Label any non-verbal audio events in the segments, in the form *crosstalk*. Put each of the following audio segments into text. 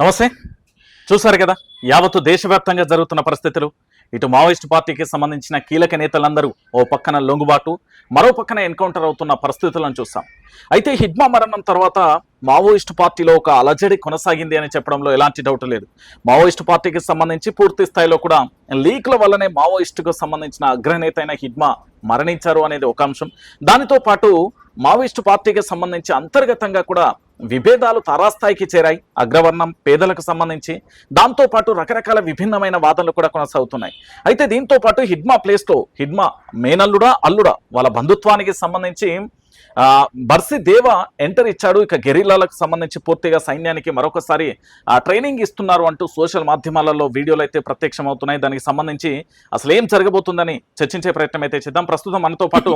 నమస్తే. చూసారు కదా యావత్తు దేశవ్యాప్తంగా జరుగుతున్న పరిస్థితులు. ఇటు మావోయిస్ట్ పార్టీకి సంబంధించిన కీలక నేతలందరూ ఓ పక్కన లొంగుబాటు మరో పక్కన ఎన్కౌంటర్ అవుతున్న పరిస్థితులను చూస్తాం అయితే హిడ్మా మరణం తర్వాత మావోయిస్ట్ పార్టీలో ఒక అలజడి కొనసాగింది అని చెప్పడంలో ఎలాంటి డౌట్ లేదు. మావోయిస్ట్ పార్టీకి సంబంధించి పూర్తి స్థాయిలో కూడా లీక్ల వల్లనే మావోయిస్టుకు సంబంధించిన అగ్రనేత అయిన హిడ్మా మరణించారు అనేది ఒక అంశం. దానితో పాటు మావోయిస్టు పార్టీకి సంబంధించి అంతర్గతంగా కూడా విభేదాలు తారాస్థాయికి చేరాయి. అగ్రవర్ణం పేదలకు సంబంధించి. దాంతోపాటు రకరకాల విభిన్నమైన వాదనలు కూడా కొనసాగుతున్నాయి. అయితే దీంతో పాటు హిడ్మా ప్లేస్లో హిడ్మా మేనల్లుడా అల్లుడా వాళ్ళ బంధుత్వానికి సంబంధించి బర్సి దేవ ఎంటర్ ఇచ్చాడు. ఇక గెరిల్లాలకు సంబంధించి పూర్తిగా సైన్యానికి మరొకసారి ఆ, ట్రైనింగ్ ఇస్తున్నారు అంటూ సోషల్ మాధ్యమాలలో వీడియోలు అయితే ప్రత్యక్షం అవుతున్నాయి దానికి సంబంధించి అసలు ఏం జరగబోతుందని చర్చించే ప్రయత్నం అయితే చేద్దాం. ప్రస్తుతం మనతో పాటు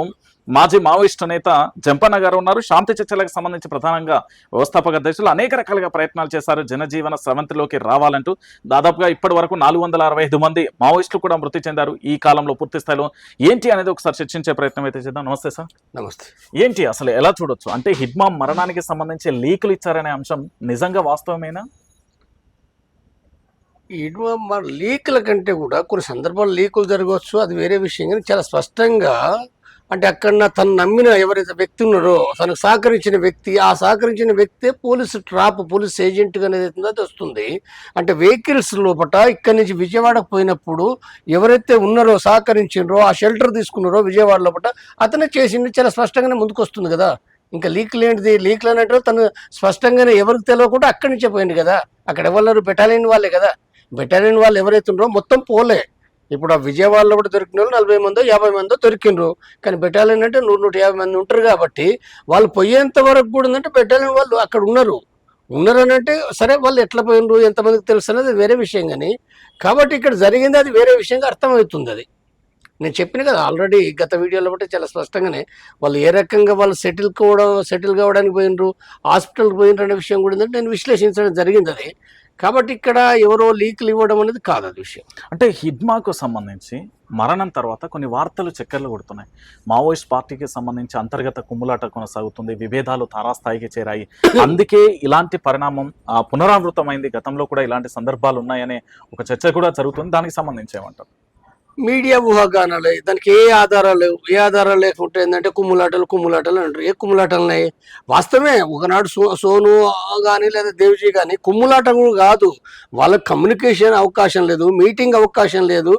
మాజీ మావోయిస్టు నేత జంపన్న గారు ఉన్నారు. శాంతి చర్చలకు సంబంధించి ప్రధానంగా వ్యవస్థాపక అధ్యక్షులు అనేక రకాలుగా ప్రయత్నాలు చేశారు. జనజీవన స్రవంతిలోకి రావాలంటూ దాదాపుగా ఇప్పటి వరకు నాలుగు వందల అరవై ఐదు మంది మావోయిస్టులు కూడా మృతి చెందారు. ఈ కాలంలో పూర్తి స్థాయిలో ఏంటి అనేది ఒకసారి చర్చించే ప్రయత్నం అయితే చేద్దాం. నమస్తే సార్. నమస్తే. ఏంటి అసలు ఎలా చూడొచ్చు? అంటే హిడ్మా మరణానికి సంబంధించి లీకులు ఇచ్చారనే అంశం నిజంగా వాస్తవమేనా? హిడ్మా లీకుల కంటే కూడా కొన్ని సందర్భాల్లో లీకులు జరగవచ్చు. అది వేరే విషయం. కానీ చాలా స్పష్టంగా అంటే అక్కడ తను నమ్మిన ఎవరైతే వ్యక్తి ఉన్నారో తనకు సహకరించిన వ్యక్తి ఆ సహకరించిన వ్యక్తే పోలీసు ట్రాప్ పోలీస్ ఏజెంట్గా అనేది అది వస్తుంది. అంటే వెహికల్స్ లోపల ఇక్కడి నుంచి విజయవాడకు పోయినప్పుడు ఎవరైతే ఉన్నారో సహకరించినారో ఆ షెల్టర్ తీసుకున్నారో విజయవాడ లోపల అతనే చేసింది చాలా స్పష్టంగానే ముందుకు వస్తుంది కదా. ఇంకా లీక్ ఏంటిది లీక్లు అన్నట్టు తను స్పష్టంగానే ఎవరికి తెలియకుండా అక్కడి నుంచే పోయింది కదా. అక్కడ ఎవరు బెటాలియన్ వాళ్ళే కదా. బెటాలియన్ వాళ్ళు ఎవరైతే ఉన్నారో మొత్తం పోలే. ఇప్పుడు ఆ విజయవాడలో కూడా దొరికిన వాళ్ళు నలభై మందో యాభై మందో దొరికినరు కానీ బెటాలియన్ అంటే నూరు నూట యాభై మంది ఉంటారు కాబట్టి వాళ్ళు పోయేంత వరకు కూడా ఉందంటే బెటాలియన్ వాళ్ళు అక్కడ ఉన్నారు. ఉన్నారు అని అంటే సరే వాళ్ళు ఎట్లా పోయినరు ఎంతమందికి తెలుసు అనేది వేరే విషయం కానీ కాబట్టి ఇక్కడ జరిగింది అది వేరే విషయంగా అర్థమవుతుంది అది. నేను చెప్పిన కదా ఆల్రెడీ గత వీడియోలో బట్టి చాలా స్పష్టంగానే వాళ్ళు ఏ రకంగా వాళ్ళు సెటిల్ కావడం సెటిల్ కావడానికి పోయినరు హాస్పిటల్కి పోయినరు అనే విషయం కూడా నేను విశ్లేషించడం జరిగింది అది. కాబట్టి ఇక్కడ ఎవరో లీకులు ఇవ్వడం అనేది కాదు అది విషయం. అంటే హిడ్మాకు సంబంధించి మరణం తర్వాత కొన్ని వార్తలు చక్కర్లు కొడుతున్నాయి. మావోయిస్ట్ పార్టీకి సంబంధించి అంతర్గత కుమ్ములాట కొనసాగుతుంది విభేదాలు తారాస్థాయికి చేరాయి. *coughs* అందుకే ఇలాంటి పరిణామం పునరావృతమైంది గతంలో కూడా ఇలాంటి సందర్భాలు ఉన్నాయనే ఒక చర్చ కూడా జరుగుతుంది. దానికి సంబంధించి ఏమంటారు? మీడియా ఊహాగానాలు దానికి ఏ ఆధారాలు లేవు. ఏ ఆధారాలు లేకుంటే ఏంటంటే కుమ్ములాటలు కుమ్ములాటలు అంటారు. ఏ కుమ్ములాటలు ఉన్నాయి వాస్తవమే ఒకనాడు సో సోను కానీ లేదా దేవిజీ కానీ కుమ్ములాటం కూడా కాదు. వాళ్ళకి కమ్యూనికేషన్ అవకాశం లేదు మీటింగ్ అవకాశం లేదు.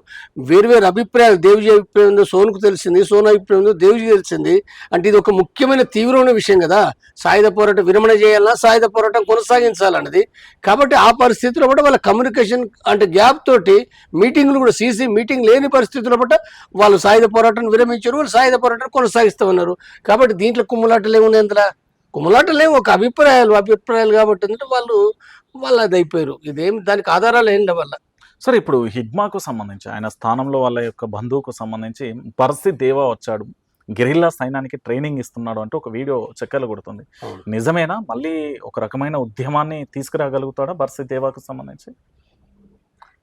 వేరు వేరు అభిప్రాయాలు దేవిజీ అభిప్రాయం ఉందో సోనుకు తెలిసింది సోను అభిప్రాయం ఉందో దేవిజీ తెలిసింది. అంటే ఇది ఒక ముఖ్యమైన తీవ్రమైన విషయం కదా. సాయుధ పోరాటం విరమణ చేయాలన్నా సాయుధ పోరాటం కొనసాగించాలన్నది. కాబట్టి ఆ పరిస్థితిలో కూడా వాళ్ళ కమ్యూనికేషన్ అంటే గ్యాప్ తోటి మీటింగ్లు కూడా సీసీ మీటింగ్ లేని పరిస్థితుల్లో బట్ట వాళ్ళు సాయుధ పోరాటం విరమించారు వాళ్ళు సాయుధ పోరాటం కొనసాగిస్తూ ఉన్నారు. కాబట్టి దీంట్లో కుమ్ములాటలు ఏమున్నాయి అందులో? కుమ్ములాటలు ఒక అభిప్రాయాలు అభిప్రాయాలు కాబట్టి ఏంటంటే వాళ్ళు వాళ్ళు అది అయిపోయారు ఇదేం దానికి ఆధారాలు ఏం వాళ్ళ. సరే ఇప్పుడు హిడ్మాకు సంబంధించి ఆయన స్థానంలో వాళ్ళ యొక్క బంధువుకు సంబంధించి పర్సి దేవా వచ్చాడు గెరిల్లా సైన్యానికి ట్రైనింగ్ ఇస్తున్నాడు అంటూ ఒక వీడియో చక్కర్లు కొడుతుంది. నిజమేనా? మళ్ళీ ఒక రకమైన ఉద్యమాన్ని తీసుకురాగలుగుతాడా బర్సి దేవాకు సంబంధించి?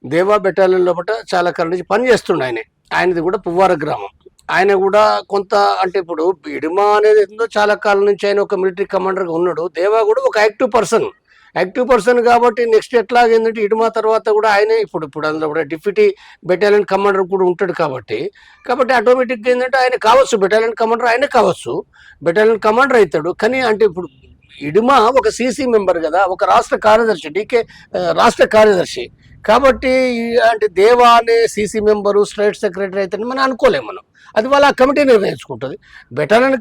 దేవా బెటాలియన్ లోపల చాలా కాలం నుంచి పని చేస్తుండే ఆయన. ఆయనది కూడా పువ్వార గ్రామం. ఆయన కూడా కొంత అంటే ఇప్పుడు బిడిమా అనేది ఏందో చాలా కాలం నుంచి ఆయన ఒక మిలిటరీ కమాండర్గా ఉన్నాడు. దేవా కూడా ఒక యాక్టివ్ పర్సన్. యాక్టివ్ పర్సన్ కాబట్టి నెక్స్ట్ ఎట్లా ఏంటంటే ఇడుమా తర్వాత కూడా ఆయనే ఇప్పుడు ఇప్పుడు అందులో కూడా డిప్యూటీ బెటాలియన్ కమాండర్ కూడా ఉంటాడు కాబట్టి. కాబట్టి ఆటోమేటిక్గా ఏంటంటే ఆయన కావచ్చు బెటాలియన్ కమాండర్ ఆయనే కావచ్చు. బెటాలియన్ కమాండర్ అవుతాడు కానీ అంటే ఇప్పుడు ఇడుమా ఒక సీసీ మెంబర్ కదా ఒక రాష్ట్ర కార్యదర్శి డీకే రాష్ట్ర కార్యదర్శి. కాబట్టి అంటే దేవా అనే సీసీ మెంబరు స్టేట్ సెక్రటరీ అయితే మనం అనుకోలేము మనం. అది వాళ్ళ కమిటీ నిర్ణయించుకుంటుంది.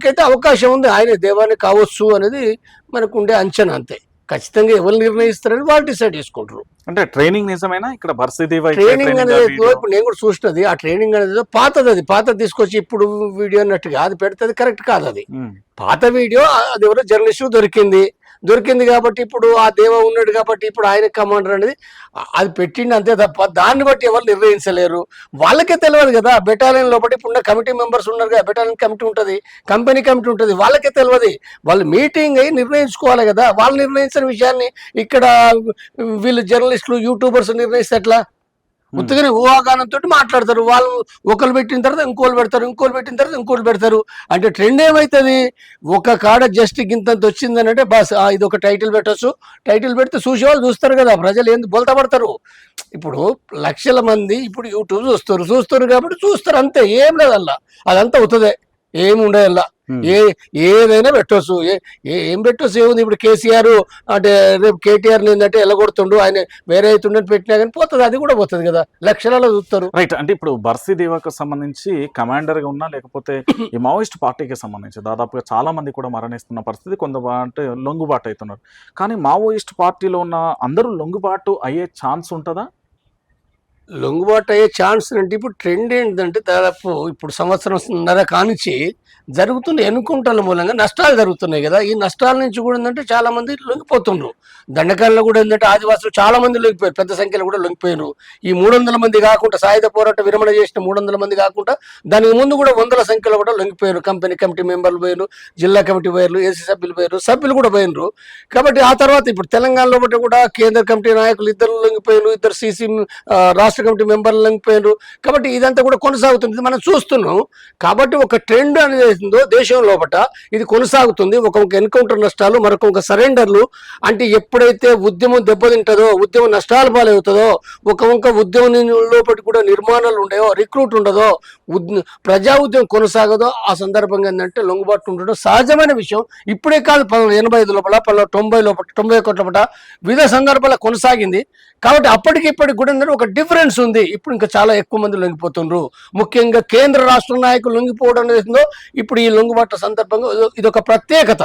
అయితే అవకాశం ఉంది. ఆయన దేవాన్ని కావచ్చు అనేది మనకు ఉండే అంచనా అంతే. ఖచ్చితంగా ఎవరు నిర్ణయిస్తారని వాళ్ళు డిసైడ్ చేసుకుంటారు. అంటే ట్రైనింగ్ నిజమేనా? ఇక్కడ ట్రైనింగ్ అనేది? ఇప్పుడు నేను కూడా చూసినది. ఆ ట్రైనింగ్ అనేది పాతది అది పాతది తీసుకొచ్చి ఇప్పుడు వీడియో అన్నట్టుగా. అది పెడితే కరెక్ట్ కాదు అది. పాత వీడియో అది ఎవరో జర్నలిస్ట్ దొరికింది. దొరికింది కాబట్టి ఇప్పుడు ఆ దేవ ఉన్నాడు కాబట్టి ఇప్పుడు ఆయన కమాండర్ అనేది అది పెట్టిండి అంతే తప్ప దాన్ని బట్టి ఎవరు నిర్ణయించలేరు. వాళ్ళకే తెలియదు కదా బెటాలియన్ లోపల ఇప్పుడు ఉన్న కమిటీ మెంబర్స్ ఉన్నారు కదా బెటాలియన్ కమిటీ ఉంటుంది కంపెనీ కమిటీ ఉంటుంది వాళ్ళకే తెలియదు. వాళ్ళు మీటింగ్ అయ్యి నిర్ణయించుకోవాలి కదా వాళ్ళు నిర్ణయించిన విషయాన్ని ఇక్కడ వీళ్ళు జర్నలిస్టులు యూట్యూబర్స్ నిర్ణయిస్తే ఎట్లా? ఉత్తగానే ఊహాగానంతో మాట్లాడతారు. వాళ్ళు ఒకరు పెట్టిన తర్వాత ఇంకోళ్ళు పెడతారు ఇంకోళ్ళు పెట్టిన తర్వాత ఇంకోళ్ళు పెడతారు. అంటే ట్రెండ్ ఏమవుతుంది ఒక కాడ జస్ట్ గింతంత వచ్చిందని అంటే బస్ ఇది ఒక టైటిల్ పెట్టొచ్చు. టైటిల్ పెడితే చూసేవాళ్ళు చూస్తారు కదా ప్రజలు ఏంది బోల్తా పడతారు. ఇప్పుడు లక్షల మంది ఇప్పుడు యూట్యూబ్ చూస్తారు చూస్తారు కాబట్టి చూస్తారు అంతే ఏం లేదల్లా అదంతా అవుతుంది. ఏమి ఉండదు. ఏ ఏదైనా పెట్టొచ్చు. ఏ పెట్టొచ్చు? ఏముంది? ఇప్పుడు కేసీఆర్ అంటే రేపు కేటీఆర్ ఏంటంటే ఎలగొడుతుండు ఆయన వేరే అవుతుండని పెట్టినా కానీ పోతుంది. అది కూడా పోతుంది కదా. లక్షణాలు చూస్తారు. రైట్. అంటే ఇప్పుడు బర్సీ దేవాకు సంబంధించి కమాండర్గా ఉన్నా లేకపోతే ఈ మావోయిస్ట్ పార్టీకి సంబంధించి దాదాపుగా చాలా మంది కూడా మరణిస్తున్న పరిస్థితి కొంత అంటే లొంగుబాటు అవుతున్నారు. కానీ మావోయిస్ట్ పార్టీలో ఉన్న అందరూ లొంగుబాటు అయ్యే ఛాన్స్ ఉంటుందా? లొంగుబాటు అయ్యే ఛాన్స్ అంటే ఇప్పుడు ట్రెండ్ ఏంటంటే దాదాపు ఇప్పుడు సంవత్సరంన్నర కానించి జరుగుతున్న ఎన్నుకుంటల మూలంగా నష్టాలు జరుగుతున్నాయి కదా. ఈ నష్టాల నుంచి కూడా ఏంటంటే చాలా మంది లొంగిపోతుండ్రు. దండకాలలో కూడా ఏంటంటే ఆదివాసులు చాలా మంది లొంగిపోయారు. పెద్ద సంఖ్యలో కూడా లొంగిపోయారు ఈ మూడు వందల మంది కాకుండా సాయుధ పోరాట విరమణ చేసిన మూడు వందల మంది కాకుండా దానికి ముందు కూడా వందల సంఖ్యలో కూడా లొంగిపోయారు కంపెనీ కమిటీ మెంబర్లు పోయారు జిల్లా కమిటీ పోయారు ఏసీ సభ్యులు పోయారు సభ్యులు కూడా పోయినరు. కాబట్టి ఆ తర్వాత ఇప్పుడు తెలంగాణలో బట్టి కూడా కేంద్ర కమిటీ నాయకులు ఇద్దరు లొంగిపోయారు ఇద్దరు సీసీ రాష్ట్ర కమిటీ మెంబర్లు పోయినారు కాబట్టి ఇదంతా కూడా కొనసాగుతుంది. మనం చూస్తున్నాం. కాబట్టి ఒక ట్రెండ్ అనేది దేశం లోపట ఇది కొనసాగుతుంది. ఒక ఎన్కౌంటర్ నష్టాలు మరొక సరెండర్లు. అంటే ఎప్పుడైతే ఉద్యమం దెబ్బతింటదో ఉద్యమం నష్టాలు పాలవుతుందో ఒక ఒక ఉద్యమం లోపటి కూడా నిర్మాణాలు ఉండేవో రిక్రూట్ ఉండదో ప్రజా ఉద్యమం కొనసాగదో ఆ సందర్భంగా ఏంటంటే లొంగుబాటు ఉండడం సహజమైన విషయం. ఇప్పుడే కాదు ఎనభై ఐదు లోపల పలు తొంభై లోపల తొంభై ఒకటి లోపల వివిధ సందర్భాల కొనసాగింది. కాబట్టి అప్పటికి ఇప్పటికి కూడా ఒక డిఫరెన్స్ ఉంది. ఇప్పుడు ఇంకా చాలా ఎక్కువ మంది లొంగిపోతుండ్రు. ముఖ్యంగా కేంద్ర రాష్ట్ర నాయకులు లొంగిపోవడం అనేది ఇప్పుడు ఈ లొంగుబాట్ల సందర్భంగా ఇదొక ప్రత్యేకత.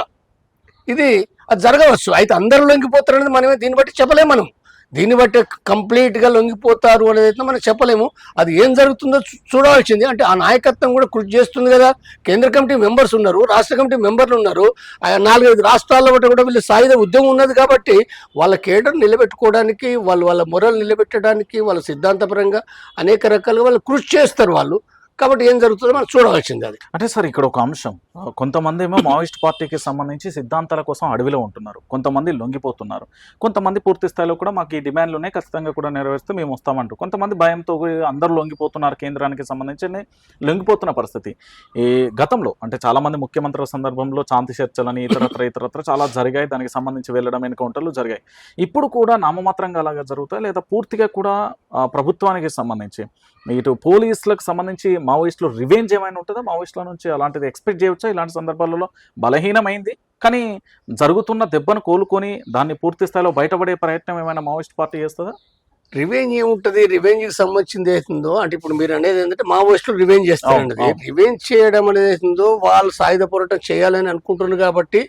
ఇది అది జరగవచ్చు. అయితే అందరూ లొంగిపోతారు అనేది మనమే దీన్ని బట్టి చెప్పలేము మనం. దీన్ని బట్టి కంప్లీట్గా లొంగిపోతారు అనేది అయితే మనం చెప్పలేము. అది ఏం జరుగుతుందో చూ- చూడవలసింది అంటే ఆ నాయకత్వం కూడా కృషి చేస్తుంది కదా. కేంద్ర కమిటీ మెంబర్స్ ఉన్నారు రాష్ట్ర కమిటీ మెంబర్లు ఉన్నారు. ఆ నాలుగైదు రాష్ట్రాల్లో బట్టి కూడా వీళ్ళు సాయుధ ఉద్యమం ఉన్నది కాబట్టి వాళ్ళ కేడర్ నిలబెట్టుకోవడానికి వాళ్ళు వాళ్ళ మొరలు నిలబెట్టడానికి వాళ్ళ సిద్ధాంతపరంగా అనేక రకాలుగా వాళ్ళు కృషి చేస్తారు వాళ్ళు. కాబట్టి ఏం జరుగుతుందో మనం చూడవలసింది అది. అంటే సార్ ఇక్కడ ఒక అంశం. కొంతమంది ఏమో మావోయిస్ట్ పార్టీకి సంబంధించి సిద్ధాంతాల కోసం అడవిలో ఉంటున్నారు. కొంతమంది లొంగిపోతున్నారు. కొంతమంది పూర్తి స్థాయిలో కూడా మాకు ఈ డిమాండ్లు ఉన్నాయి ఖచ్చితంగా కూడా నెరవేరుస్తే మేము వస్తామంటూ కొంతమంది భయంతో అందరూ లొంగిపోతున్నారు కేంద్రానికి సంబంధించి లొంగిపోతున్న పరిస్థితి. ఈ గతంలో అంటే చాలా మంది ముఖ్యమంత్రుల సందర్భంలో శాంతి చర్చలని ఇతరత్ర ఇతరత్ర చాలా జరిగాయి. దానికి సంబంధించి వెళ్ళడం ఎన్కౌంటర్లు జరిగాయి. ఇప్పుడు కూడా నామమాత్రంగా అలాగా జరుగుతాయి? లేదా పూర్తిగా కూడా ప్రభుత్వానికి సంబంధించి? ఇటు పోలీసులకు సంబంధించి మావోయిస్టులు రివెంజ్ ఏమైనా ఉంటుందా? మావోయిస్టుల నుంచి అలాంటిది ఎక్స్పెక్ట్ చేయవచ్చా ఇలాంటి సందర్భాలలో బలహీనమైంది. కానీ జరుగుతున్న దెబ్బను కోలుకొని దాన్ని పూర్తి స్థాయిలో బయటపడే ప్రయత్నం ఏమైనా మావోయిస్ట్ పార్టీ చేస్తుందా? రివెంజ్ ఏముంటది? రివెంజ్కి సంబంధించింది ఏతుందో అంటే ఇప్పుడు మీరు అనేది ఏంటంటే మావోయిస్టులు రివెంజ్ చేస్తారండి. రివెంజ్ చేయడం అనేది ఏతుందో వాళ్ళు సాయుధ పోరాటం చేయాలని అనుకుంటున్నారు కాబట్టి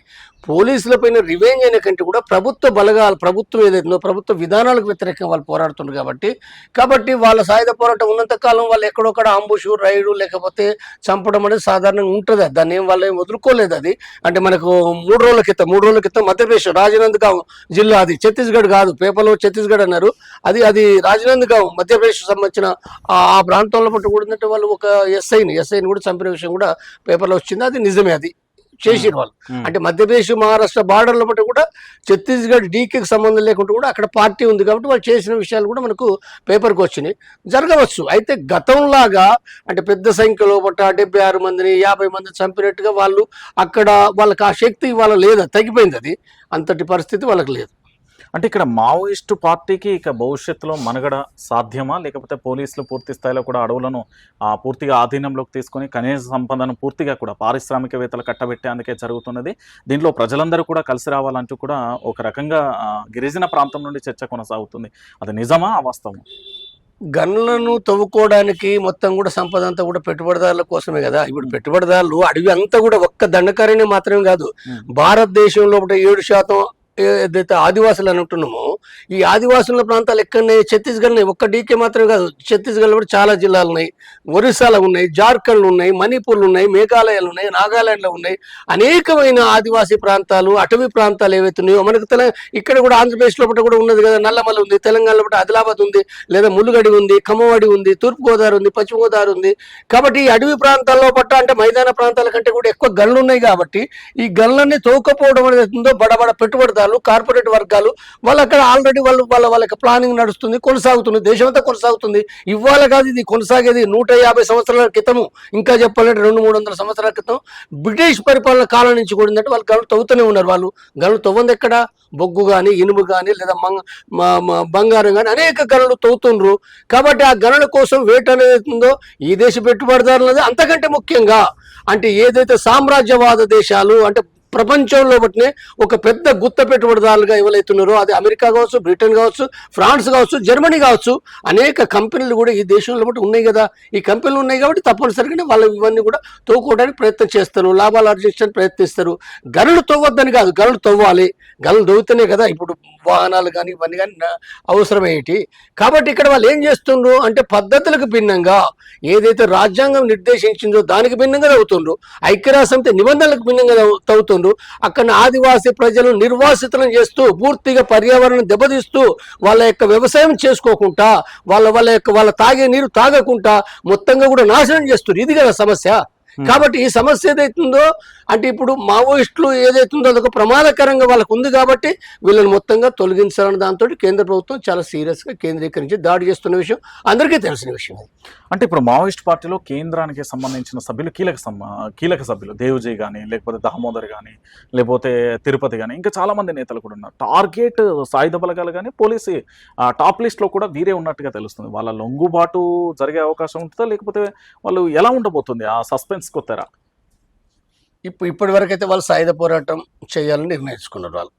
పోలీసుల పైన రివెంజ్ అనే కంటే కూడా ప్రభుత్వ బలగాలు ప్రభుత్వం ఏదైతుందో ప్రభుత్వ విధానాలకు వ్యతిరేకంగా వాళ్ళు పోరాడుతున్నారు కాబట్టి. కాబట్టి వాళ్ళ సాయుధ పోరాటం ఉన్నంత కాలం వాళ్ళు ఎక్కడొక్కడ అంబుషు రైడు లేకపోతే చంపడం అనేది సాధారణంగా ఉంటుంది. దాన్ని ఏం వాళ్ళు ఏం వదులుకోలేదు అది. అంటే మనకు మూడు రోజుల క్రితం మూడు రోజుల క్రితం మధ్యప్రదేశ్ రాజనందగాం జిల్లా అది ఛత్తీస్గఢ్ కాదు పేపర్లో ఛత్తీస్గఢ్ అన్నారు. అది అది రాజనందగాం మధ్యప్రదేశ్ సంబంధించిన ఆ ప్రాంతంలో పట్టు కూడా ఏంటంటే వాళ్ళు ఒక ఎస్ఐని ఎస్ఐని కూడా చంపిన విషయం కూడా పేపర్లో వచ్చింది. అది నిజమే అది చేసిరు వాళ్ళు. అంటే మధ్యప్రదేశ్ మహారాష్ట్ర బార్డర్లో బట్టి కూడా ఛత్తీస్గఢ్ డీకేకి సంబంధం లేకుండా కూడా అక్కడ పార్టీ ఉంది కాబట్టి వాళ్ళు చేసిన విషయాలు కూడా మనకు పేపర్కి వచ్చినాయి. జరగవచ్చు. అయితే గతంలాగా అంటే పెద్ద సంఖ్యలో బట్ట డెబ్బై ఆరు మందిని యాభై మందిని చంపినట్టుగా వాళ్ళు అక్కడ వాళ్ళకి ఆ శక్తి వాళ్ళ లేదు తగ్గిపోయింది అది. అంతటి పరిస్థితి వాళ్ళకి లేదు. అంటే ఇక్కడ మావోయిస్టు పార్టీకి ఇక భవిష్యత్తులో మనుగడ సాధ్యమా? లేకపోతే పోలీసులు పూర్తి స్థాయిలో కూడా అడవులను పూర్తిగా ఆధీనంలోకి తీసుకొని ఖనిజ సంపదను పూర్తిగా కూడా పారిశ్రామికవేత్తలు కట్టబెట్టేందుకే జరుగుతున్నది. దీంట్లో ప్రజలందరూ కూడా కలిసి రావాలంటూ కూడా ఒక రకంగా గిరిజన ప్రాంతం నుండి చర్చ కొనసాగుతుంది. అది నిజమా? అవాస్తవం గన్లను తవ్వుకోవడానికి మొత్తం కూడా సంపద అంతా కూడా పెట్టుబడిదారుల కోసమే కదా. ఇప్పుడు పెట్టుబడిదారులు అడవి అంతా కూడా ఒక్క దండకారణ్యం మాత్రమే కాదు. భారతదేశంలో ఒకటి ఏడు శాతం ఏదైతే ఆదివాసులు అని ఈ ఆదివాసుల ప్రాంతాలు ఎక్కడనే ఛత్తీస్గఢ్ ఒక్క డీకే మాత్రమే కాదు ఛత్తీస్గఢ్లో కూడా చాలా జిల్లాలు ఉన్నాయి. ఒరిస్సాలో ఉన్నాయి జార్ఖండ్లు ఉన్నాయి మణిపూర్లు ఉన్నాయి మేఘాలయాలు ఉన్నాయి నాగాలాండ్లో ఉన్నాయి. అనేకమైన ఆదివాసీ ప్రాంతాలు అటవీ ప్రాంతాలు ఏవైతే ఉన్నాయో మనకు తెల ఇక్కడ కూడా ఆంధ్రప్రదేశ్ లోపల కూడా ఉన్నది కదా నల్లమల ఉంది తెలంగాణలో కూడా ఆదిలాబాద్ ఉంది లేదా ములుగడి ఉంది కమ్మవాడి ఉంది తూర్పు గోదావరి ఉంది పశ్చిమ గోదావరి ఉంది. కాబట్టి ఈ అడవి ప్రాంతాల్లో పట్ట అంటే మైదాన ప్రాంతాల కంటే కూడా ఎక్కువ గన్లు ఉన్నాయి కాబట్టి ఈ గన్లన్నీ తోకపోవడం అనేది ఉందో బడబడ వర్గాలు కార్పొరేట్ వర్గాలు వాళ్ళు అక్కడ ఆల్రెడీ వాళ్ళు వాళ్ళ వాళ్ళకి ప్లానింగ్ నడుస్తుంది కొనసాగుతుంది దేశం అంతా కొనసాగుతుంది. ఇవాళ కాదు ఇది కొనసాగేది నూట యాభై సంవత్సరాల క్రితము. ఇంకా చెప్పాలంటే రెండు మూడు వందల సంవత్సరాల క్రితం. బ్రిటిష్ పరిపాలన కాలం నుంచి కూడా ఏంటంటే వాళ్ళు గనులు తవ్వుతూనే ఉన్నారు వాళ్ళు. గనులు తవ్వంది ఎక్కడ? బొగ్గు కానీ ఇనుము కానీ లేదా మంగ మ- బంగారం కానీ అనేక గనులు తవ్వుతుండ్రు. కాబట్టి ఆ గనుల కోసం వేట అనేది ఉందో ఈ దేశ పెట్టుబడిదారులది అంతకంటే ముఖ్యంగా అంటే ఏదైతే సామ్రాజ్యవాద దేశాలు అంటే ప్రపంచంలో బట్టినే ఒక పెద్ద గుత్త పెట్టుబడిదారులుగా ఎవరైతున్నారో అది అమెరికా కావచ్చు బ్రిటన్ కావచ్చు ఫ్రాన్స్ కావచ్చు జర్మనీ కావచ్చు అనేక కంపెనీలు కూడా ఈ దేశంలో బట్టి ఉన్నాయి కదా. ఈ కంపెనీలు ఉన్నాయి కాబట్టి తప్పనిసరిగానే వాళ్ళు ఇవన్నీ కూడా తవ్వుకోవడానికి ప్రయత్నం చేస్తారు లాభాలు ఆర్జించడానికి ప్రయత్నిస్తారు. గనులు తవ్వద్దని కాదు గనులు తవ్వాలి. గనులు తవ్వుతూనే కదా ఇప్పుడు వాహనాలు కానీ ఇవన్నీ కానీ అవసరమేటి? కాబట్టి ఇక్కడ వాళ్ళు ఏం చేస్తుండ్రు అంటే పద్ధతులకు భిన్నంగా ఏదైతే రాజ్యాంగం నిర్దేశించిందో దానికి భిన్నంగా తవ్వుతుండ్రు. ఐక్యరాజ్య సమితి నిబంధనలకు భిన్నంగా తవ్వుతుండ్రు. తవ్వుతుండ్రు అక్కడ ఆదివాసీ ప్రజలు నిర్వాసితులను చేస్తూ పూర్తిగా పర్యావరణం దెబ్బతీస్తూ వాళ్ళ యొక్క వ్యవసాయం చేసుకోకుండా వాళ్ళ వాళ్ళ యొక్క వాళ్ళ తాగే నీరు తాగకుండా మొత్తంగా కూడా నాశనం చేస్తారు ఇది కదా సమస్య. కాబట్టి ఈ సమస్య ఏదైతుందో అంటే ఇప్పుడు మావోయిస్టులు ఏదైతుందో అదొక ప్రమాదకరంగా వాళ్ళకు ఉంది కాబట్టి వీళ్ళని మొత్తంగా తొలగించాలన్న దాంతో కేంద్ర ప్రభుత్వం చాలా సీరియస్గా కేంద్రీకరించి దాడి చేస్తున్న విషయం అందరికీ తెలిసిన విషయం అంటే ఇప్పుడు మావోయిస్ట్ పార్టీలో కేంద్రానికి సంబంధించిన సభ్యులు కీలక సమ- కీలక సభ్యులు దేవ్జీ కానీ లేకపోతే దామోదర్ కానీ లేకపోతే తిరుపతి కానీ ఇంకా చాలామంది నేతలు కూడా ఉన్నారు. టార్గెట్ సాయుధ బలగాలు కానీ పోలీసు ఆ, టాప్ లిస్ట్లో కూడా వీరే ఉన్నట్టుగా తెలుస్తుంది. వాళ్ళ లొంగుబాటు జరిగే అవకాశం ఉంటుందా లేకపోతే వాళ్ళు ఎలా ఉండబోతుంది ఆ సస్పెన్స్ కొత్తరా ఇప్పుడు ఇప్పటి వరకు అయితే వాళ్ళు సాయుధ పోరాటం చేయాలని నిర్ణయించుకున్నారు వాళ్ళు.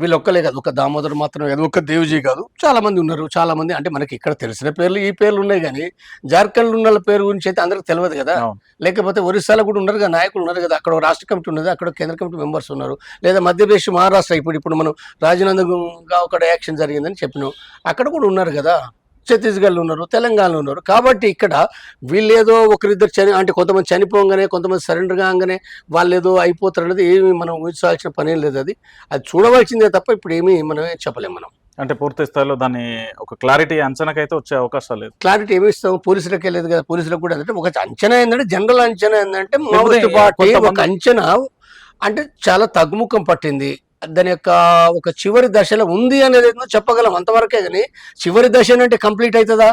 వీళ్ళు ఒక్కలే కాదు ఒక దామోదర్ మాత్రం కాదు ఒక దేవ్జీ కాదు. చాలా మంది ఉన్నారు చాలా మంది అంటే మనకి ఇక్కడ తెలిసిన పేర్లు ఈ పేర్లు ఉన్నాయి కానీ జార్ఖండ్ ఉన్న పేరు గురించి అయితే అందరికి తెలియదు కదా. లేకపోతే ఒరిస్సాలో కూడా ఉన్నారు కదా నాయకులు ఉన్నారు కదా అక్కడ రాష్ట్ర కమిటీ ఉన్నది అక్కడ కేంద్ర కమిటీ మెంబర్స్ ఉన్నారు. లేదా మధ్యప్రదేశ్ మహారాష్ట్ర ఇప్పుడు ఇప్పుడు మనం రాజనందంగా ఒక యాక్షన్ జరిగిందని చెప్పినాం. అక్కడ కూడా ఉన్నారు కదా. ఛత్తీస్గఢ్లో ఉన్నారు తెలంగాణలో ఉన్నారు. కాబట్టి ఇక్కడ వీళ్ళు ఏదో ఒకరిద్దరు చని అంటే కొంతమంది చనిపోగానే కొంతమంది సరెండర్ కాగానే వాళ్ళు ఏదో అయిపోతారు అనేది ఏమి మనం ఊహించాల్సిన పని లేదు అది. అది చూడవలసిందే తప్ప ఇప్పుడు ఏమీ మనం ఏం చెప్పలేం మనం. అంటే పూర్తి స్థాయిలో దాన్ని ఒక క్లారిటీ అంచనాకైతే వచ్చే అవకాశాలు లేదు. క్లారిటీ ఏమి ఇస్తాం పోలీసులకే లేదు కదా పోలీసులకు కూడా అంటే ఒక అంచనా ఏంటంటే జనరల్ అంచనా ఏంటంటే మావోయిస్ట్ లేకపోతే పార్టీ ఒక అంచనా అంటే చాలా తగ్గుముఖం పట్టింది. దాని యొక్క ఒక చివరి దశలో ఉంది అనేది ఏందో చెప్పగలం అంతవరకే కానీ చివరి దశ అంటే కంప్లీట్ అవుతుందా.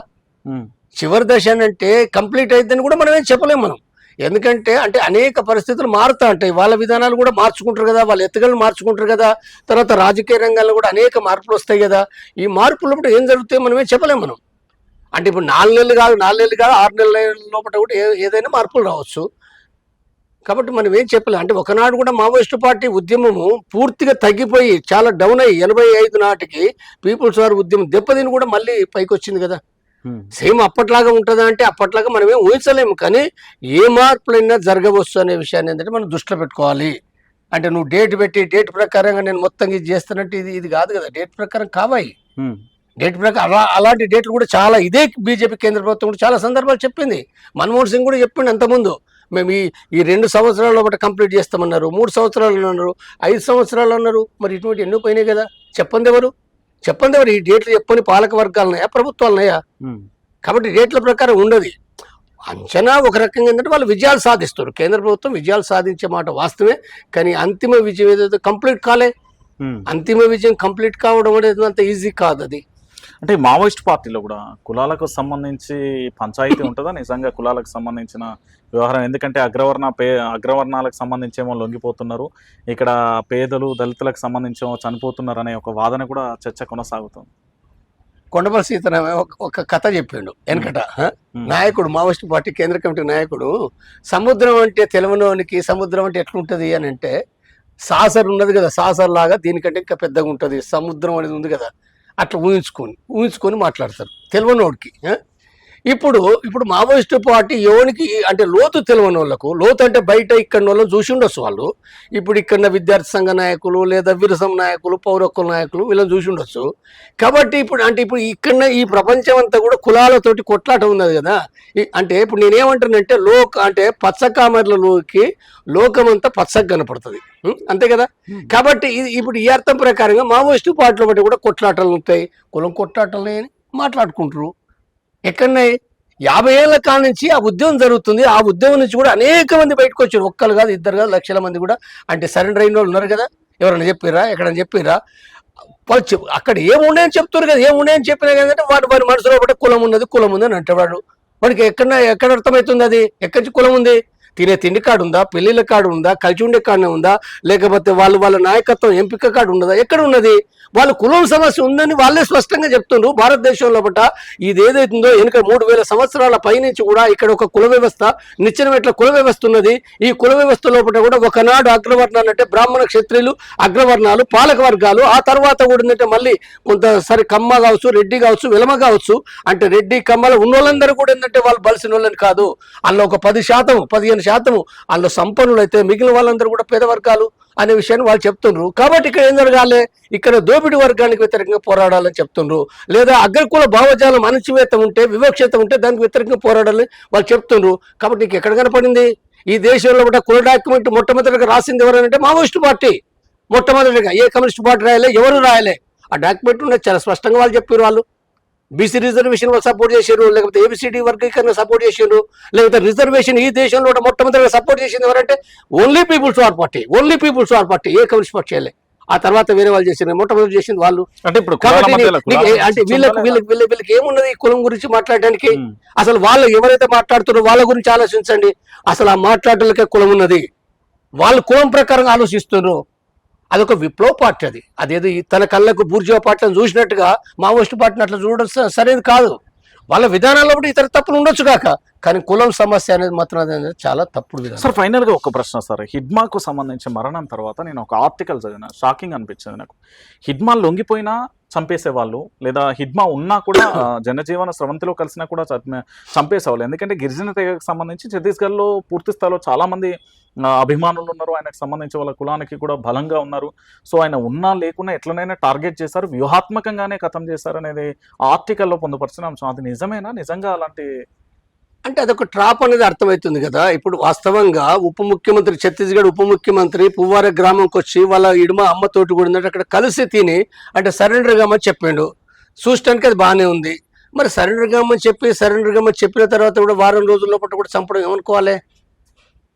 చివరి దశ అంటే కంప్లీట్ అయిద్దని కూడా మనం ఏం చెప్పలేం మనం. ఎందుకంటే అంటే అనేక పరిస్థితులు మారుతా ఉంటాయి. వాళ్ళ విధానాలు కూడా మార్చుకుంటారు కదా వాళ్ళ ఎత్తుగలను మార్చుకుంటారు కదా తర్వాత రాజకీయ రంగాల్లో కూడా అనేక మార్పులు వస్తాయి కదా. ఈ మార్పుల లోపల ఏం జరుగుతాయో మనం ఏం చెప్పలేం మనం. అంటే ఇప్పుడు నాలుగు నెలలు కాదు నాలుగు నెలలు కాదు ఆరు నెలల లోపల కూడా ఏదైనా మార్పులు రావచ్చు. కాబట్టి మనం ఏం చెప్పలేం. అంటే ఒకనాడు కూడా మావోయిస్టు పార్టీ ఉద్యమము పూర్తిగా తగ్గిపోయి చాలా డౌన్ అయ్యి ఎనభై ఐదు నాటికి పీపుల్స్ వార్ ఉద్యమం దెబ్బతిని కూడా మళ్ళీ పైకి వచ్చింది కదా. సేమ్ అప్పట్లాగా ఉంటుందా అంటే అప్పట్లాగా మనం ఏం ఊహించలేము. కానీ ఏ మార్పులైనా జరగవచ్చు అనే విషయాన్ని ఏంటంటే మనం దృష్టిలో పెట్టుకోవాలి. అంటే నువ్వు డేట్ పెట్టి డేట్ ప్రకారంగా నేను మొత్తం ఇది చేస్తానంటే ఇది ఇది కాదు కదా. డేట్ ప్రకారం కావాయి. డేట్ ప్రకారం అలా అలాంటి డేట్లు కూడా చాలా ఇదే బీజేపీ కేంద్ర ప్రభుత్వం కూడా చాలా సందర్భాలు చెప్పింది. మన్మోహన్ సింగ్ కూడా చెప్పిండు అంతకుముందు. మేము ఈ ఈ రెండు సంవత్సరాల లోపల కంప్లీట్ చేస్తామన్నారు మూడు సంవత్సరాలు అన్నారు ఐదు సంవత్సరాలు అన్నారు. మరి ఇటువంటి ఎన్నో పోయినాయి కదా. చెప్పండి ఎవరు? చెప్పండి ఎవరు? ఈ డేట్లు చెప్పని పాలక వర్గాలు ఉన్నాయా? ప్రభుత్వాలు ఉన్నాయా? ఉమ్. కాబట్టి రేట్ల ప్రకారం ఉండదు. అంచనా ఒక రకంగా ఏంటంటే వాళ్ళు విజయాలు సాధిస్తారు. కేంద్ర ప్రభుత్వం విజయాలు సాధించే మాట వాస్తవమే. కానీ అంతిమ విజయం ఏదైతే కంప్లీట్ కాలే. అంతిమ విజయం కంప్లీట్ కావడం అనేది అంత ఈజీ కాదు అది. అంటే మావోయిస్ట్ పార్టీలో కూడా కులాలకు సంబంధించి పంచాయతీ ఉంటుందా? నిజంగా కులాలకు సంబంధించిన వ్యవహారం. ఎందుకంటే అగ్రవర్ణ పే అగ్రవర్ణాలకు సంబంధించి ఏమో లొంగిపోతున్నారు. ఇక్కడ పేదలు దళితులకు సంబంధించి ఏమో చనిపోతున్నారు అనే ఒక వాదన కూడా చర్చ కొనసాగుతుంది. కొండపల్లి సీతారామ ఒక- కథ చెప్పిండు వెనకట. నాయకుడు మావోయిస్ట్ పార్టీ కేంద్ర కమిటీ నాయకుడు సముద్రం అంటే తెలవనోనికి సముద్రం అంటే ఎట్లుంటది అని అంటే సాసర్ ఉన్నది కదా సాసర్ లాగా దీనికంటే ఇంకా పెద్దగా ఉంటది సముద్రం అనేది ఉంది కదా. అట్లా ఊహించుకొని ఊహించుకొని మాట్లాడతారు. తెలియనోడికి ఇప్పుడు ఇప్పుడు మావోయిస్టు పార్టీ ఎవరికి అంటే లోతు తెలియని వాళ్ళకు లోతు అంటే బయట ఇక్కడ వాళ్ళని చూసి ఉండొచ్చు వాళ్ళు. ఇప్పుడు ఇక్కడ విద్యార్థి సంఘ నాయకులు లేదా విరసం నాయకులు పౌరక్కుల నాయకులు వీళ్ళని చూసి ఉండొచ్చు. కాబట్టి ఇప్పుడు అంటే ఇప్పుడు ఇక్కడ ఈ ప్రపంచం అంతా కూడా కులాలతోటి కొట్లాట ఉన్నది కదా. అంటే ఇప్పుడు నేనేమంటానంటే లోక అంటే పచ్చకామర్లలోకి లోకం అంతా పచ్చగా కనపడుతుంది? అంతే కదా? కాబట్టి ఇది ఇప్పుడు ఈ అర్థం ప్రకారంగా మావోయిస్టు పార్టీల బట్టి కూడా కొట్లాటలు ఉంటాయి. కులం కొట్లాటలు అని మాట్లాడుకుంటారు ఎక్కడనే యాభై ఏళ్ళ కాడ నుంచి ఆ ఉద్యమం జరుగుతుంది. ఆ ఉద్యమం నుంచి కూడా అనేక మంది బయటకు వచ్చారు. ఒక్కరు కాదు ఇద్దరు కాదు లక్షల మంది కూడా. అంటే సరెండర్ అయిన వాళ్ళు ఉన్నారు కదా. ఎవరైనా చెప్పిరా ఎక్కడైనా చెప్పిరా వాళ్ళు అక్కడ ఏమున్నాయని చెప్తారు కదా. ఏమున్నాయని చెప్పినా కదంటే వాడు వాడి మనసులో ఒకటి కులం ఉన్నది కులం ఉంది అని అంటేవాడు వాడికి ఎక్కడ ఎక్కడ అర్థమవుతుంది అది? ఎక్కడి నుంచి కులం ఉంది? తినే తిండి కాడు ఉందా పెళ్ళిళ్ళ కాడు ఉందా కలిసి ఉండే కాడనే ఉందా లేకపోతే వాళ్ళు వాళ్ళ నాయకత్వం ఎంపిక కాడు ఉండదా ఎక్కడ ఉన్నది? వాళ్ళు కులం సమస్య ఉందని వాళ్ళే స్పష్టంగా చెప్తున్నారు భారతదేశంలో బట్ట ఇది ఏదైతుందో వెనుక మూడు వేల సంవత్సరాల పైనుంచి కూడా ఇక్కడ ఒక కుల వ్యవస్థ నిచ్చెనమెట్ల కుల వ్యవస్థ ఉన్నది. ఈ కుల వ్యవస్థ లోపల కూడా ఒకనాడు అగ్రవర్ణాలు అంటే బ్రాహ్మణ క్షత్రియులు అగ్రవర్ణాలు పాలక వర్గాలు ఆ తర్వాత కూడా ఏంటంటే మళ్ళీ కొంత సరే కమ్మ కావచ్చు రెడ్డి కావచ్చు విలమ కావచ్చు. అంటే రెడ్డి కమ్మల ఉన్నోళ్ళందరూ కూడా ఏంటంటే వాళ్ళు బలిసిన వాళ్ళని కాదు. అందులో ఒక పది శాతం పదిహేను శాతము. అందులో సంపన్నులైతే మిగిలిన వాళ్ళందరూ కూడా పేద వర్గాలు అనే విషయాన్ని వాళ్ళు చెప్తున్నారు కాబట్టి ఇక్కడ ఏం జరగాలి? ఇక్కడ దోపిడి వర్గానికి వ్యతిరేకంగా పోరాడాలని చెప్తున్నారు లేదా అగ్రకుల భావజాలం అణచివేత ఉంటే వివక్షత ఉంటే దానికి వ్యతిరేకంగా పోరాడాలని వాళ్ళు చెప్తున్నారు కాబట్టి నీకు ఎక్కడ కనపడింది? ఈ దేశంలో కూడా కుల డాక్యుమెంట్ మొట్టమొదటిగా రాసింది ఎవరంటే మావోయిస్టు పార్టీ. మొట్టమొదటిగా ఏ కమ్యూనిస్ట్ పార్టీ రాయలే? ఎవరు రాయలే? ఆ డాక్యుమెంట్ ఉన్నది చాలా స్పష్టంగా వాళ్ళు చెప్పారు వాళ్ళు. బీసీ రిజర్వేషన్ వాళ్ళు సపోర్ట్ చేశారు లేకపోతే ఏబిసిడి వర్గీకరణ సపోర్ట్ చేశారు లేకపోతే రిజర్వేషన్ ఈ దేశంలో మొట్టమొదటిగా సపోర్ట్ చేసింది ఎవరంటే only people's war party only people's war party ఏ కమ్యూనిస్ట్ పార్టీ చేయలే ఆ తర్వాత వేరే వాళ్ళు చేసిన మొట్టమొదటి చేసింది వాళ్ళు. అంటే ఇప్పుడు అంటే వీళ్ళకి వీళ్ళకి వీళ్ళకి వీళ్ళకి ఏమున్నది ఈ కులం గురించి మాట్లాడడానికి. అసలు వాళ్ళు ఎవరైతే మాట్లాడుతున్నారో వాళ్ళ గురించి ఆలోచించండి. అసలు ఆ మాట్లాడలకే కులం ఉన్నది. వాళ్ళు కులం ప్రకారం ఆలోచిస్తున్నారు. అదొక విప్లవ పార్టీ అది. అదేదో తన కళ్ళకు బూర్జువా పార్టీని చూసినట్టుగా మావోయిస్టు పార్టీని అట్లా చూడడం సరైనది కాదు. వాళ్ళ విధానాల్లో కూడా ఇతర తప్పులు ఉండొచ్చు కాక. కానీ కులం సమస్య అనేది మాత్రం అనేది చాలా తప్పుడు విధానం. సార్ ఫైనల్గా ఒక ప్రశ్న సార్. హిడ్మాకు సంబంధించి మరణం తర్వాత నేను ఒక ఆర్టికల్ చదివిన షాకింగ్ అనిపించింది నాకు. హిడ్మా లొంగిపోయినా చంపేసేవాళ్ళు లేదా హిడ్మా ఉన్నా కూడా జనజీవన స్రవంతిలో కలిసినా కూడా చంపేసేవాళ్ళు. ఎందుకంటే గిరిజన తెగకు సంబంధించి ఛత్తీస్గఢ్లో పూర్తి స్థాయిలో చాలామంది అభిమానులు ఉన్నారు ఆయనకు సంబంధించి వాళ్ళ కులానికి కూడా బలంగా ఉన్నారు. సో ఆయన ఉన్నా లేకున్నా ఎట్లనైనా టార్గెట్ చేశారు వ్యూహాత్మకంగానే ఖతం చేశారు అనేది ఆర్టికల్లో పొందుపరిచిన అంశం. అది నిజమేనా? నిజంగా అలాంటి అంటే అదొక ట్రాప్ అనేది అర్థమవుతుంది కదా. ఇప్పుడు వాస్తవంగా ఉప ముఖ్యమంత్రి ఛత్తీస్గఢ్ ఉప ముఖ్యమంత్రి పువ్వార గ్రామంకి వచ్చి వాళ్ళ ఇడుమ అమ్మతోటి కూడా ఉందంటే అక్కడ కలిసి తిని అంటే సరెండర్ కామని చెప్పిండు. చూసడానికి అది బాగానే ఉంది. మరి సరెండర్ కామని చెప్పి సరెండర్ కామని చెప్పిన తర్వాత కూడా వారం రోజుల లోపల కూడా చంపడం ఏమనుకోవాలి?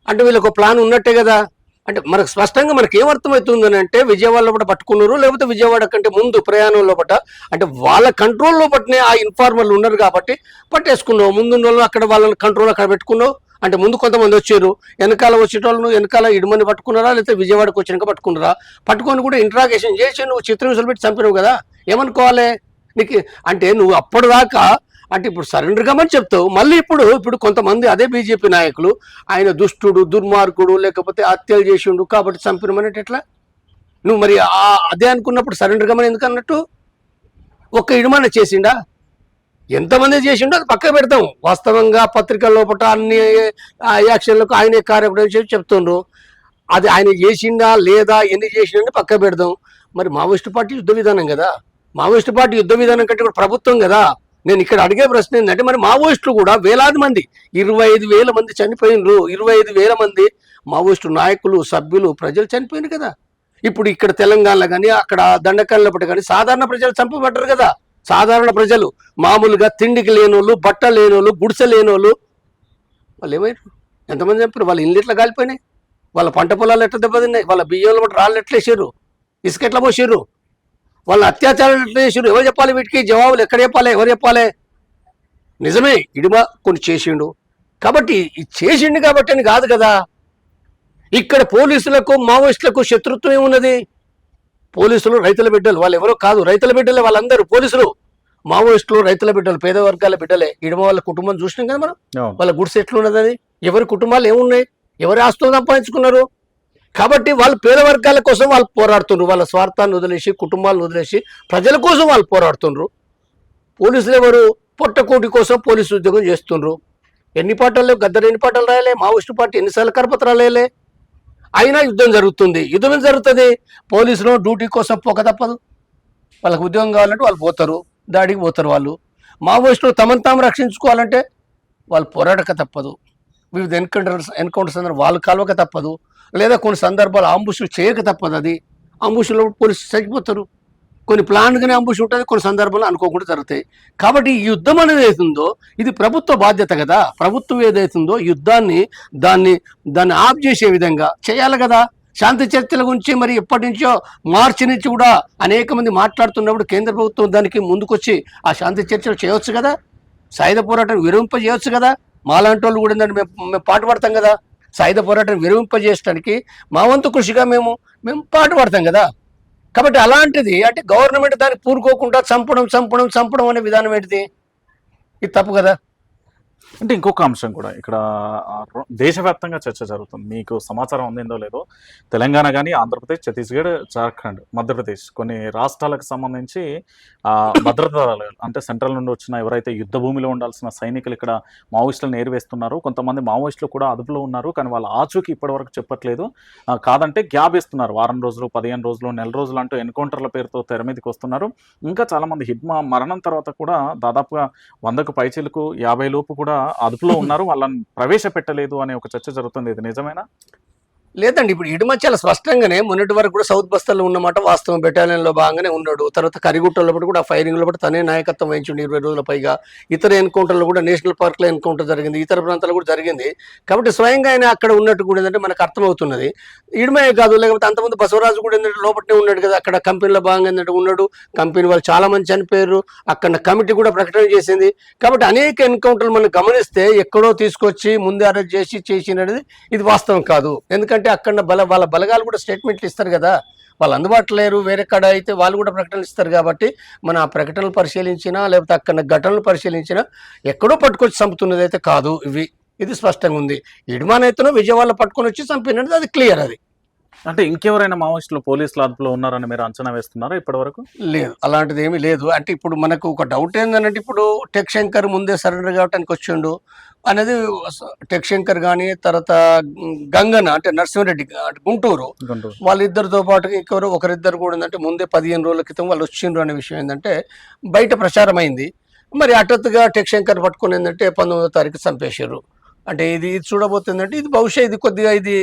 అంటే వీళ్ళకు ప్లాన్ ఉన్నట్టే కదా? అంటే మనకు స్పష్టంగా మనకి ఏమర్థమవుతుంది అంటే విజయవాడలో పట్ట పట్టుకున్నారు లేకపోతే విజయవాడ కంటే ముందు ప్రయాణంలో పట్ట అంటే వాళ్ళ కంట్రోల్లో పట్టిన ఆ ఇన్ఫార్మర్లు ఉన్నారు కాబట్టి పట్టేసుకున్నావు. ముందు వాళ్ళు అక్కడ వాళ్ళని కంట్రోల్ అక్కడ పెట్టుకున్నావు. అంటే ముందు కొంతమంది వచ్చారు. వెనకాల వచ్చేటోళ్ళు వెనకాల ఇడుమని పట్టుకున్నారా లేకపోతే విజయవాడకు వచ్చినాక పట్టుకున్నారా? పట్టుకొని కూడా ఇంట్రాగేషన్ చేసి నువ్వు చిత్రహింసలు పెట్టి చంపినావు కదా? ఏమనుకోవాలి? నీకు అంటే నువ్వు అప్పటిదాకా అంటే ఇప్పుడు సరెండర్ కమని చెప్తావు. మళ్ళీ ఇప్పుడు ఇప్పుడు కొంతమంది అదే బీజేపీ నాయకులు ఆయన దుష్టుడు దుర్మార్గుడు లేకపోతే హత్యలు చేసిండు కాబట్టి చంపినమనేట ఎట్లా? నువ్వు మరి అదే అనుకున్నప్పుడు సరెండర్ కమని ఎందుకు అన్నట్టు? ఒక్క ఇడుమన్న చేసిండా? ఎంతమంది చేసిండో అది పక్క పెడతాం. వాస్తవంగా పత్రికల లోపల అన్ని యాక్షన్లకు ఆయనే కార్యక్రమం చేసి చెప్తుండ్రు. అది ఆయన చేసిండా లేదా ఎన్ని చేసిండని పక్క పెడదాం. మరి మావోయిస్టు పార్టీ యుద్ధ విధానం కదా. మావోయిస్టు పార్టీ యుద్ధ విధానం కంటే కూడా ప్రభుత్వం కదా. నేను ఇక్కడ అడిగే ప్రశ్న ఏంటంటే మరి మావోయిస్టులు కూడా వేలాది మంది ఇరవై ఐదు వేల మంది చనిపోయినరు ఇరవై ఐదు వేల మంది మావోయిస్టు నాయకులు సభ్యులు ప్రజలు చనిపోయినారు కదా. ఇప్పుడు ఇక్కడ తెలంగాణలో కానీ అక్కడ దండకాలలో కానీ సాధారణ ప్రజలు చంపబడ్డరు కదా. సాధారణ ప్రజలు మామూలుగా తిండికి లేనోళ్ళు బట్ట లేనోళ్ళు గుడిసె లేనోళ్ళు వాళ్ళు ఏమైనారు ఎంతమంది చంపారు వాళ్ళ ఇల్లు ఎట్లా కాలిపోయినాయి. వాళ్ళ పంట పొలాలు ఎట్లా దెబ్బతిన్నాయి? వాళ్ళ బియ్యంలో బట్టి రాళ్ళు ఎట్లా వేసారు ఇసుక ఎట్లా పోసారు వాళ్ళ ఎట్లా చేసారు ఎవరు చెప్పాలి వీటికి? జవాబులు ఎక్కడ చెప్పాలి? ఎవరు చెప్పాలి? నిజమే ఇడిమ కొన్ని చేసిండు. కాబట్టి చేసిండు కాబట్టి అని కాదు కదా. ఇక్కడ పోలీసులకు మావోయిస్టులకు శత్రుత్వం ఏమున్నది? పోలీసులు రైతుల బిడ్డలు. వాళ్ళు ఎవరో కాదు రైతుల బిడ్డలే వాళ్ళందరూ పోలీసులు. మావోయిస్టులు రైతుల బిడ్డలు పేద వర్గాల బిడ్డలే. ఇడమ వాళ్ళ కుటుంబం చూసినాం కదా మనం? వాళ్ళ గుడిసె ఎట్లున్నది ఎవరి కుటుంబాలు ఏమున్నాయి? ఎవరి ఆస్తులు సంపాదించుకున్నారు? కాబట్టి వాళ్ళు పేద వర్గాల కోసం వాళ్ళు పోరాడుతున్నారు వాళ్ళ స్వార్థాన్ని వదిలేసి కుటుంబాలను వదిలేసి ప్రజల కోసం వాళ్ళు పోరాడుతున్నారు పోలీసులు ఎవరు? పొట్టకోటి కోసం పోలీసు ఉద్యోగం చేస్తుండ్రు. ఎన్ని పాటలు లేవు? గద్దరు ఎన్ని పాటలు రాయలే? మావోయిస్టు పార్టీ ఎన్నిసార్లు కరపత్రాలు రాయలే అయినా యుద్ధం జరుగుతుంది. యుద్ధం జరుగుతుంది? పోలీసులు డ్యూటీ కోసం పోక తప్పదు. వాళ్ళకి ఉద్యోగం కావాలంటే వాళ్ళు పోతారు. దాడికి పోతారు వాళ్ళు. మావోయిస్టులు తమను తాము రక్షించుకోవాలంటే వాళ్ళు పోరాడక తప్పదు. వివిధ ఎన్కౌంటర్స్ ఎన్కౌంటర్స్ అందరూ వాళ్ళు కలవక తప్పదు. లేదా కొన్ని సందర్భాలు అంబుషులు చేయక తప్పదు అది. అంబుషులు పోలీసు చచ్చిపోతారు. కొన్ని ప్లాన్గానే అంబుష్ ఉంటుంది కొన్ని సందర్భాలు అనుకోకుండా జరుగుతాయి. కాబట్టి ఈ యుద్ధం అనేది అవుతుందో ఇది ప్రభుత్వ బాధ్యత కదా. ప్రభుత్వం ఏదైతుందో యుద్ధాన్ని దాన్ని దాన్ని ఆఫ్ చేసే విధంగా చేయాలి కదా. శాంతి చర్చల గురించి మరి ఎప్పటి నుంచో మార్చి నుంచి కూడా అనేక మంది మాట్లాడుతున్నప్పుడు కేంద్ర ప్రభుత్వం దానికి ముందుకొచ్చి ఆ శాంతి చర్చలు చేయవచ్చు కదా. సాయుధ పోరాటం విరమింపజేయొచ్చు కదా. మాలాంటి వాళ్ళు కూడా ఏంటంటే మేము మేము పాటు పడతాం కదా. సాయుధ పోరాటం విరమింపజేయడానికి మా వంతు కృషిగా మేము మేము పాటు పడతాం కదా. కాబట్టి అలాంటిది అంటే గవర్నమెంట్ దానికి పూనుకోకుండా చంపడం చంపడం చంపడం అనే విధానం ఏంటిది? ఇది తప్పు కదా. అంటే ఇంకొక అంశం కూడా ఇక్కడ దేశవ్యాప్తంగా చర్చ జరుగుతుంది. మీకు సమాచారం అందిందో లేదో తెలంగాణ కానీ ఆంధ్రప్రదేశ్ ఛత్తీస్గఢ్ జార్ఖండ్ మధ్యప్రదేశ్ కొన్ని రాష్ట్రాలకు సంబంధించి ఆ, భద్రతా దళాలు అంటే సెంట్రల్ నుండి వచ్చిన ఎవరైతే యుద్ధ భూమిలో ఉండాల్సిన సైనికులు ఇక్కడ మావోయిస్టులను ఏరివేస్తున్నారు కొంతమంది మావోయిస్టులు కూడా అదుపులో ఉన్నారు కానీ వాళ్ళ ఆచూకీ ఇప్పటివరకు చెప్పట్లేదు. కాదంటే గ్యాప్ ఇస్తున్నారు వారం రోజులు పదిహేను రోజులు నెల రోజులు అంటూ ఎన్కౌంటర్ల పేరుతో తెర మీదకి వస్తున్నారు. ఇంకా చాలామంది హిడ్మా మరణం తర్వాత కూడా దాదాపుగా వందకు పైచీలకు యాభై లోపు కూడా అదుపులో ఉన్నారు. వాళ్ళని ప్రవేశపెట్టలేదు అనే ఒక చర్చ జరుగుతుంది. ఇది నిజమేనా? లేదండి ఇప్పుడు ఇడుమ చాలా స్పష్టంగానే మొన్నటి వరకు కూడా సౌత్ బస్తాలో ఉన్నమాట వాస్తవం బెటాలియన్లో భాగంగానే ఉన్నాడు. తర్వాత కరిగుట్టలో కూడా ఫైరింగ్లో కూడా తనే నాయకత్వం వహించిండు ఇరవై రోజుల పైగా. ఇతర ఎన్కౌంటర్లో కూడా నేషనల్ పార్క్లో ఎన్కౌంటర్ జరిగింది ఇతర ప్రాంతాల్లో కూడా జరిగింది. కాబట్టి స్వయంగా ఆయన అక్కడ ఉన్నట్టు కూడా ఏంటంటే మనకు అర్థమవుతున్నది. ఇడుమే కాదు లేకపోతే అంతకుముందు బసవరాజు కూడా ఏంటంటే లోపలనే ఉన్నాడు కదా అక్కడ కంపెనీలో భాగంగా ఏంటంటే ఉన్నాడు. కంపెనీ వాళ్ళు చాలా మంది చనిపోయారు. అక్కడ కమిటీ కూడా ప్రకటన చేసింది. కాబట్టి అనేక ఎన్కౌంటర్లు మనం గమనిస్తే ఎక్కడో తీసుకొచ్చి ముందే అరెస్ట్ చేసి చేసినది ఇది వాస్తవం కాదు. ఎందుకంటే అక్కడ బల వాళ్ళ బలగాలు కూడా స్టేట్మెంట్లు ఇస్తారు కదా. వాళ్ళు అందుబాటులో లేరు వేరే కాడ అయితే వాళ్ళు కూడా ప్రకటనలు ఇస్తారు కాబట్టి మనం ఆ ప్రకటనలు పరిశీలించినా లేకపోతే అక్కడ ఘటనలు పరిశీలించినా ఎక్కడో పట్టుకొచ్చి చంపుతున్నది అయితే కాదు ఇవి. ఇది స్పష్టంగా ఉంది. ఇడుమానైతేనో విజయవాడలో పట్టుకొని వచ్చి చంపినది అది క్లియర్ అది. అంటే ఇంకెవరైనా మావోయిస్టులు పోలీసుల అదుపులో ఉన్నారని మీరు అంచనా వేస్తున్నారా ఇప్పటివరకు? లేదు అలాంటిది ఏమీ లేదు. అంటే ఇప్పుడు మనకు ఒక డౌట్ ఏంటంటే ఇప్పుడు టెక్ శంకర్ ముందే సరెండర్ కావడానికి వచ్చిండు అనేది టెక్ శంకర్ కానీ తర్వాత గంగన అంటే నరసింహారెడ్డి అంటే గుంటూరు. వాళ్ళిద్దరితో పాటు ఇంకెవరో ఒకరిద్దరు కూడా ఏంటంటే ముందే పదిహేను రోజుల క్రితం వాళ్ళు వచ్చిండ్రు అనే విషయం ఏంటంటే బయట ప్రచారం అయింది. మరి అటత్తుగా టెక్ శంకర్ పట్టుకుని ఏంటంటే పంతొమ్మిదో తారీఖు చంపేశారు. అంటే ఇది ఇది చూడబోతుందంటే ఇది బహుశా ఇది కొద్దిగా ఇది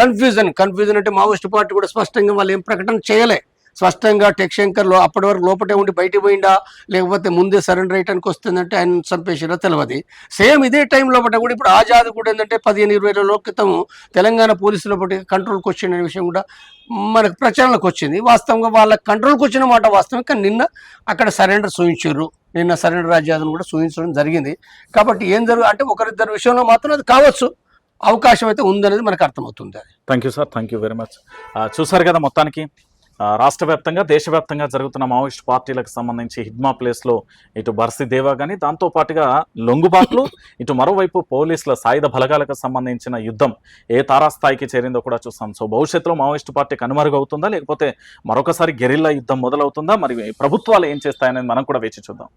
కన్ఫ్యూజన్ కన్ఫ్యూజన్ అంటే మావోయిస్ట్ పార్టీ కూడా స్పష్టంగా వాళ్ళు ఏం ప్రకటన చేయలే. స్పష్టంగా టెక్ శంకర్లో అప్పటి వరకు లోపటే ఉండి బయటికి పోయిందా లేకపోతే ముందే సరెండర్ అయ్యటానికి వస్తుందంటే ఆయన చంపేసారో తెలియదు సేమ్ ఇదే టైం లోపల కూడా ఇప్పుడు ఆజాద్ కూడా ఏంటంటే పదిహేను ఇరవై రోజుల క్రితం తెలంగాణ పోలీసుల బట్టి కంట్రోల్కి వచ్చిన విషయం కూడా మనకు ప్రచారంలోకి వచ్చింది. వాస్తవంగా వాళ్ళ కంట్రోల్కి వచ్చిన మాట వాస్తవం. కానీ నిన్న అక్కడ సరెండర్ సూచించారు. నిన్న సరెండర్ రాజ్యాలను కూడా సూచించడం జరిగింది. కాబట్టి ఏం జరుగు అంటే ఒకరిద్దరు విషయంలో మాత్రం అది కావచ్చు. అవకాశం అయితే ఉందనేది మనకు అర్థమవుతుంది అది. Thank you sir. Thank you very much. చూసారు కదా మొత్తానికి? రాష్ట్ర వ్యాప్తంగా దేశవ్యాప్తంగా జరుగుతున్న మావోయిస్ట్ పార్టీలకు సంబంధించి హిడ్మా ప్లేస్లో ఇటు బర్సి దేవా కానీ దాంతో పాటుగా లొంగుబాట్లు ఇటు మరోవైపు పోలీసుల సాయుధ బలగాలకు సంబంధించిన యుద్ధం ఏ తారాస్థాయికి చేరిందో కూడా చూస్తాం. సో భవిష్యత్తులో మావోయిస్ట్ పార్టీ కనుమరుగవుతుందా లేకపోతే మరొకసారి గెరిల్లా యుద్ధం మొదలవుతుందా? మరి ప్రభుత్వాలు ఏం చేస్తాయనేది మనం కూడా వేచి చూద్దాం.